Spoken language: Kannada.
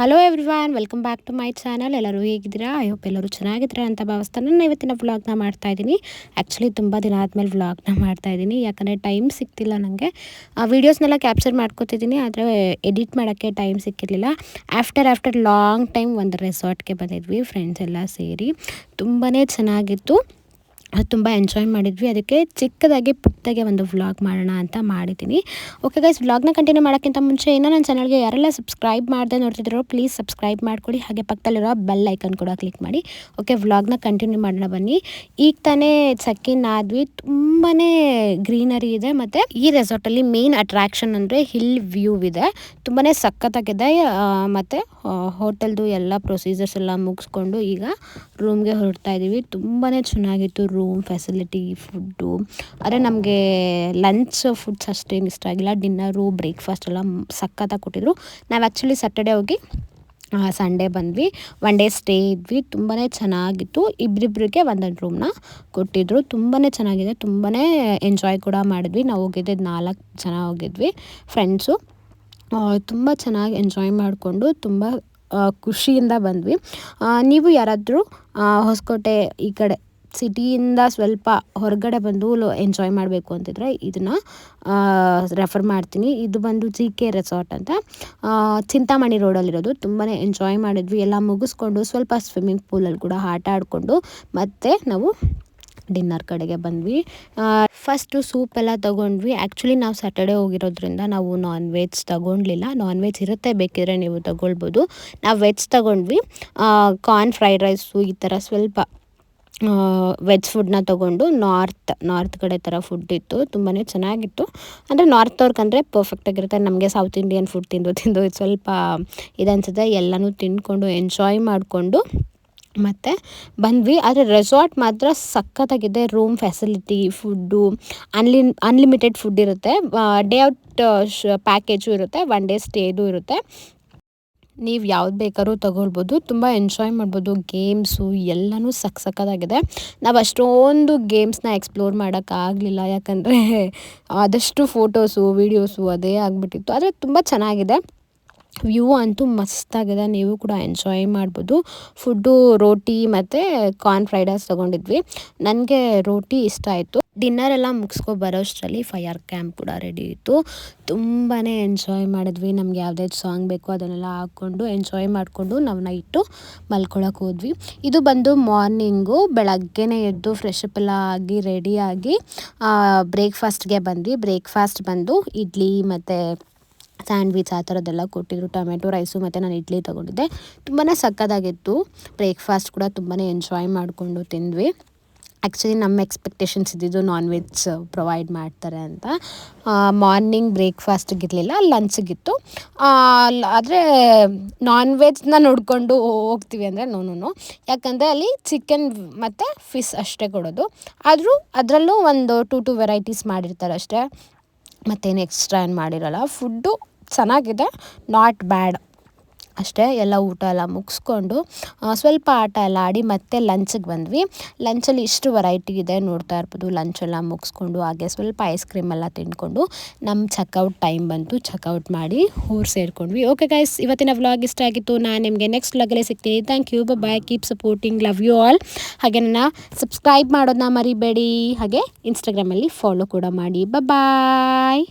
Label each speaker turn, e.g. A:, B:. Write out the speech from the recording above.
A: Hello everyone welcome back to my channel ಎಲ್ಲರೂ ಹೇಗಿದ್ದೀರಾ? ಐ ಹೋಪ್ ಎಲ್ಲರೂ ಚೆನ್ನಾಗಿದ್ದೀರಾ ಅಂತ ಭಾವಿಸ್ತಾ ನಾನು ಇವತ್ತಿನ ವ್ಲಾಗ್ನ ಮಾಡ್ತಾ ಇದ್ದೀನಿ. ಆ್ಯಕ್ಚುಲಿ ತುಂಬ ದಿನ ಆದಮೇಲೆ ವ್ಲಾಗ್ನ ಮಾಡ್ತಾ ಇದ್ದೀನಿ. ಯಾಕಂದರೆ ಟೈಮ್ ಸಿಕ್ತಿಲ್ಲ ನನಗೆ ಆ ವೀಡಿಯೋಸ್ನೆಲ್ಲ ಕ್ಯಾಪ್ಚರ್ ಮಾಡ್ಕೋತಿದ್ದೀನಿ, ಆದರೆ ಎಡಿಟ್ ಮಾಡೋಕ್ಕೆ ಟೈಮ್ ಸಿಕ್ಕಿರಲಿಲ್ಲ. ಆಫ್ಟರ್ ಆಫ್ಟರ್ ಲಾಂಗ್ ಟೈಮ್ ಒಂದು ರೆಸಾರ್ಟ್ಗೆ ಬಂದಿದ್ವಿ ಫ್ರೆಂಡ್ಸ್ ಎಲ್ಲ ಸೇರಿ. ತುಂಬಾ ಚೆನ್ನಾಗಿತ್ತು. ತುಂಬ ಎಂಜಾಯ್ ಮಾಡಿದ್ವಿ. ಅದಕ್ಕೆ ಚಿಕ್ಕದಾಗಿ ಪುಟ್ಟದಾಗೆ ಒಂದು ವ್ಲಾಗ್ ಮಾಡೋಣ ಅಂತ ಮಾಡಿದ್ದೀನಿ. ಓಕೆ ಗೈಸ್ ವ್ಲಾಗ್ನ ಕಂಟಿನ್ಯೂ ಮಾಡೋಕ್ಕಿಂತ ಮುಂಚೆ ಏನೋ ನನ್ನ ಚಾನಲ್ಗೆ ಯಾರೆಲ್ಲ ಸಬ್ಸ್ಕ್ರೈಬ್ ಮಾಡದೆ ನೋಡ್ತಿದ್ರು ಪ್ಲೀಸ್ ಸಬ್ಸ್ಕ್ರೈಬ್ ಮಾಡಿಕೊಡಿ. ಹಾಗೆ ಪಕ್ಕದಲ್ಲಿರೋ ಬೆಲ್ ಐಕನ್ ಕೂಡ ಕ್ಲಿಕ್ ಮಾಡಿ. ಓಕೆ ವ್ಲಾಗ್ನ ಕಂಟಿನ್ಯೂ ಮಾಡೋಣ ಬನ್ನಿ. ಈಗ ತಾನೇ ಆದ್ವಿ. ತುಂಬಾ ಗ್ರೀನರಿ ಇದೆ ಮತ್ತು ಈ ರೆಸಾರ್ಟಲ್ಲಿ ಮೇನ್ ಅಟ್ರಾಕ್ಷನ್ ಅಂದರೆ ಹಿಲ್ ವ್ಯೂ ಇದೆ. ತುಂಬಾ ಸಖತ್ತಾಗಿದೆ. ಮತ್ತು ಹೋಟೆಲ್ದು ಎಲ್ಲ ಪ್ರೊಸೀಜರ್ಸ್ ಎಲ್ಲ ಮುಗಿಸ್ಕೊಂಡು ಈಗ ರೂಮ್ಗೆ ಹೊರಡ್ತಾ ಇದ್ದೀವಿ ತುಂಬಾ ಚೆನ್ನಾಗಿತ್ತು ರೂಮ್ ಫೆಸಿಲಿಟಿ ಫುಡ್ಡು ಆದರೆ ನಮಗೆ ಲಂಚ್ ಫುಡ್ಸ್ ಅಷ್ಟೇನು ಇಷ್ಟ ಆಗಿಲ್ಲ. ಡಿನ್ನರು ಬ್ರೇಕ್ಫಾಸ್ಟ್ ಎಲ್ಲ ಸಖತ್ತಾಗಿ ಕೊಟ್ಟಿದ್ರು. ನಾವು ಆ್ಯಕ್ಚುಲಿ ಸ್ಯಾಟರ್ಡೇ ಹೋಗಿ ಸಂಡೇ ಬಂದ್ವಿ. ಒನ್ ಡೇ ಸ್ಟೇ ಇದ್ವಿ. ತುಂಬಾ ಚೆನ್ನಾಗಿತ್ತು. ಇಬ್ಬರಿಬ್ರಿಗೆ ಒಂದೊಂದು ರೂಮ್ನ ಕೊಟ್ಟಿದ್ರು. ತುಂಬಾ ಚೆನ್ನಾಗಿದೆ. ತುಂಬಾ ಎಂಜಾಯ್ ಕೂಡ ಮಾಡಿದ್ವಿ. ನಾವು ಹೋಗಿದ್ದೆ ನಾಲ್ಕು ಜನ ಹೋಗಿದ್ವಿ ಫ್ರೆಂಡ್ಸು ತುಂಬ ಚೆನ್ನಾಗಿ ಎಂಜಾಯ್ ಮಾಡಿಕೊಂಡು ತುಂಬ ಖುಷಿಯಿಂದ ಬಂದ್ವಿ. ನೀವು ಯಾರಾದರೂ ಹೊಸಕೋಟೆ ಈ ಕಡೆ ಸಿಟಿಯಿಂದ ಸ್ವಲ್ಪ ಹೊರಗಡೆ ಬಂದು ಎಂಜಾಯ್ ಮಾಡಬೇಕು ಅಂತಿದ್ರೆ ಇದನ್ನು ರೆಫರ್ ಮಾಡ್ತೀನಿ. ಇದು ಬಂದು ಜಿ ಕೆ ರೆಸಾರ್ಟ್ ಅಂತ. ಚಿಂತಾಮಣಿ ರೋಡಲ್ಲಿರೋದು. ತುಂಬಾ ಎಂಜಾಯ್ ಮಾಡಿದ್ವಿ. ಎಲ್ಲ ಮುಗಿಸ್ಕೊಂಡು ಸ್ವಲ್ಪ ಸ್ವಿಮ್ಮಿಂಗ್ ಪೂಲಲ್ಲಿ ಕೂಡ ಆಟ ಆಡಿಕೊಂಡು ಮತ್ತು ನಾವು ಡಿನ್ನರ್ ಕಡೆಗೆ ಬಂದ್ವಿ. ಫಸ್ಟು ಸೂಪ್ ಎಲ್ಲ ತೊಗೊಂಡ್ವಿ. ಆ್ಯಕ್ಚುಲಿ ನಾವು ಸ್ಯಾಟರ್ಡೇ ಹೋಗಿರೋದ್ರಿಂದ ನಾವು ನಾನ್ ವೆಜ್ ತೊಗೊಂಡ್ಲಿಲ್ಲ. ನಾನ್ ವೆಜ್ ಇರುತ್ತೆ, ಬೇಕಿದ್ರೆ ನೀವು ತೊಗೊಳ್ಬೋದು. ನಾವು ವೆಜ್ ತೊಗೊಂಡ್ವಿ. ಕಾರ್ನ್ ಫ್ರೈಡ್ ರೈಸು ಈ ಥರ ಸ್ವಲ್ಪ ವೆಜ್ ಫುಡ್ನ ತೊಗೊಂಡು ನಾರ್ತ್ ನಾರ್ತ್ ಕಡೆ ಥರ ಫುಡ್ ಇತ್ತು ತುಂಬಾ ಚೆನ್ನಾಗಿತ್ತು. ಅಂದರೆ ನಾರ್ತ್ ಅವ್ರಿಗಂದರೆ ಪರ್ಫೆಕ್ಟಾಗಿರುತ್ತೆ ನಮಗೆ ಸೌತ್ ಇಂಡಿಯನ್ ಫುಡ್ ತಿಂದು ತಿಂದು ಸ್ವಲ್ಪ ಇದನ್ಸುತ್ತೆ ಎಲ್ಲನೂ ತಿಂದ್ಕೊಂಡು ಎಂಜಾಯ್ ಮಾಡಿಕೊಂಡು ಮತ್ತು ಬಂದ್ವಿ. ಆದರೆ ರೆಸಾರ್ಟ್ ಮಾತ್ರ ಸಖತ್ತಾಗಿದೆ. Room facility food only unlimited food ಇರುತ್ತೆ. ಡೇ ಔಟ್ ಪ್ಯಾಕೇಜು ಇರುತ್ತೆ. ಒನ್ ಡೇ ಸ್ಟೇದು ಇರುತ್ತೆ. ನೀವು ಯಾವ್ದು ಬೇಕಾದ್ರೂ ತಗೊಳ್ಬೋದು. ತುಂಬ ಎಂಜಾಯ್ ಮಾಡ್ಬೋದು. ಗೇಮ್ಸು ಎಲ್ಲನೂ ಸಕ್ ಸಕ್ಕದಾಗಿದೆ ನಾವು ಅಷ್ಟೊಂದು ಗೇಮ್ಸ್ನ ಎಕ್ಸ್ಪ್ಲೋರ್ ಮಾಡೋಕ್ಕಾಗಲಿಲ್ಲ ಯಾಕಂದರೆ ಆದಷ್ಟು ಫೋಟೋಸು ವೀಡಿಯೋಸು ಅದೇ ಆಗಿಬಿಟ್ಟಿತ್ತು. ಆದರೆ ತುಂಬ ಚೆನ್ನಾಗಿದೆ. ವ್ಯೂ ಅಂತೂ ಮಸ್ತಾಗಿದೆ ನೀವು ಕೂಡ ಎಂಜಾಯ್ ಮಾಡ್ಬೋದು. ಫುಡ್ಡು ರೋಟಿ ಮತ್ತು ಕಾರ್ನ್ ಫ್ರೈಡ್ ರೈಸ್ ತೊಗೊಂಡಿದ್ವಿ. ನನಗೆ ರೋಟಿ ಇಷ್ಟ ಆಯಿತು. ಡಿನ್ನರ್ ಎಲ್ಲ ಮುಗಿಸ್ಕೊ ಬರೋಷ್ಟರಲ್ಲಿ ಫೈರ್ ಕ್ಯಾಂಪ್ ಕೂಡ ರೆಡಿ ಇತ್ತು. ತುಂಬಾ ಎಂಜಾಯ್ ಮಾಡಿದ್ವಿ. ನಮ್ಗೆ ಯಾವುದೇ ಸಾಂಗ್ ಬೇಕು ಅದನ್ನೆಲ್ಲ ಹಾಕ್ಕೊಂಡು ಎಂಜಾಯ್ ಮಾಡಿಕೊಂಡು ನಾವು ನೈಟು ಮಲ್ಕೊಳಕ್ಕೆ ಹೋದ್ವಿ. ಇದು ಬಂದು ಮಾರ್ನಿಂಗು ಬೆಳಗ್ಗೆನೇ ಎದ್ದು ಫ್ರೆಶ್ ಅಪ್ ಎಲ್ಲ ಆಗಿ ರೆಡಿಯಾಗಿ ಬ್ರೇಕ್ಫಾಸ್ಟ್ಗೆ ಬಂದ್ವಿ. ಬ್ರೇಕ್ಫಾಸ್ಟ್ ಬಂದು ಇಡ್ಲಿ ಮತ್ತು ಸ್ಯಾಂಡ್ವಿಚ್ ಆ ಥರದ್ದೆಲ್ಲ ಕೊಟ್ಟಿದ್ರು. ಟೊಮೆಟೊ ರೈಸು ಮತ್ತು ನಾನು ಇಡ್ಲಿ ತೊಗೊಂಡಿದ್ದೆ. ತುಂಬಾ ಸಕ್ಕತ್ತಾಗಿತ್ತು. ಬ್ರೇಕ್ಫಾಸ್ಟ್ ಕೂಡ ತುಂಬಾ ಎಂಜಾಯ್ ಮಾಡಿಕೊಂಡು ತಿಂದ್ವಿ. ಆ್ಯಕ್ಚುಲಿ ನಮ್ಮ ಎಕ್ಸ್ಪೆಕ್ಟೇಷನ್ಸ್ ಇದ್ದಿದ್ದು ನಾನ್ ವೆಜ್ ಪ್ರೊವೈಡ್ ಮಾಡ್ತಾರೆ ಅಂತ. ಮಾರ್ನಿಂಗ್ ಬ್ರೇಕ್ಫಾಸ್ಟಿಗಿರಲಿಲ್ಲ ಲಂಚ್ಗಿತ್ತು ಆದರೆ ನಾನ್ ವೆಜ್ನ ನೋಡಿಕೊಂಡು ಹೋಗ್ತೀವಿ ಅಂದರೆ ನೋನು ಯಾಕಂದರೆ ಅಲ್ಲಿ ಚಿಕನ್ ಮತ್ತು ಫಿಶ್ ಅಷ್ಟೇ ಕೊಡೋದು. ಆದರೂ ಅದರಲ್ಲೂ ಒಂದು ಟು ಟು ವೆರೈಟೀಸ್ ಮಾಡಿರ್ತಾರೆ ಅಷ್ಟೇ. ಮತ್ತೇನು ಎಕ್ಸ್ಟ್ರಾ ಏನು ಮಾಡಿರಲ್ಲ. ಫುಡ್ಡು ಚೆನ್ನಾಗಿದೆ. ನಾಟ್ ಬ್ಯಾಡ್ ಅಷ್ಟೇ, ಎಲ್ಲ ಊಟ ಎಲ್ಲ ಮುಗಿಸ್ಕೊಂಡು ಸ್ವಲ್ಪ ಆಟ ಎಲ್ಲ ಆಡಿ ಮತ್ತೆ ಲಂಚಿಗೆ ಬಂದ್ವಿ. ಲಂಚಲ್ಲಿ ಇಷ್ಟು ವೆರೈಟಿ ಇದೆ ನೋಡ್ತಾ ಇರ್ಬೋದು. ಲಂಚೆಲ್ಲ ಮುಗಿಸ್ಕೊಂಡು, ಹಾಗೆ ಸ್ವಲ್ಪ ಐಸ್ ಕ್ರೀಮ್ ಎಲ್ಲ ತಿಂದ್ಕೊಂಡು ನಮ್ಮ ಚೆಕ್ಔಟ್ ಟೈಮ್ ಬಂತು. ಚೆಕ್ಔಟ್ ಮಾಡಿ ಊರು ಸೇರ್ಕೊಂಡ್ವಿ. ಓಕೆ ಗೈಸ್ ಇವತ್ತಿನ ವ್ಲಾಗ್ ಇಷ್ಟ ಆಗಿತ್ತು. ನಾನು ನಿಮಗೆ ನೆಕ್ಸ್ಟ್ ವ್ಲಾಗಲ್ಲೇ ಸಿಗ್ತೀನಿ. Thank you bye keep supporting love you all ಹಾಗೆ ನನ್ನ ಸಬ್ಸ್ಕ್ರೈಬ್ ಮಾಡೋದನ್ನ ಮರಿಬೇಡಿ. ಹಾಗೆ ಇನ್ಸ್ಟಾಗ್ರಾಮಲ್ಲಿ ಫಾಲೋ ಕೂಡ ಮಾಡಿ. ಬಾಯ್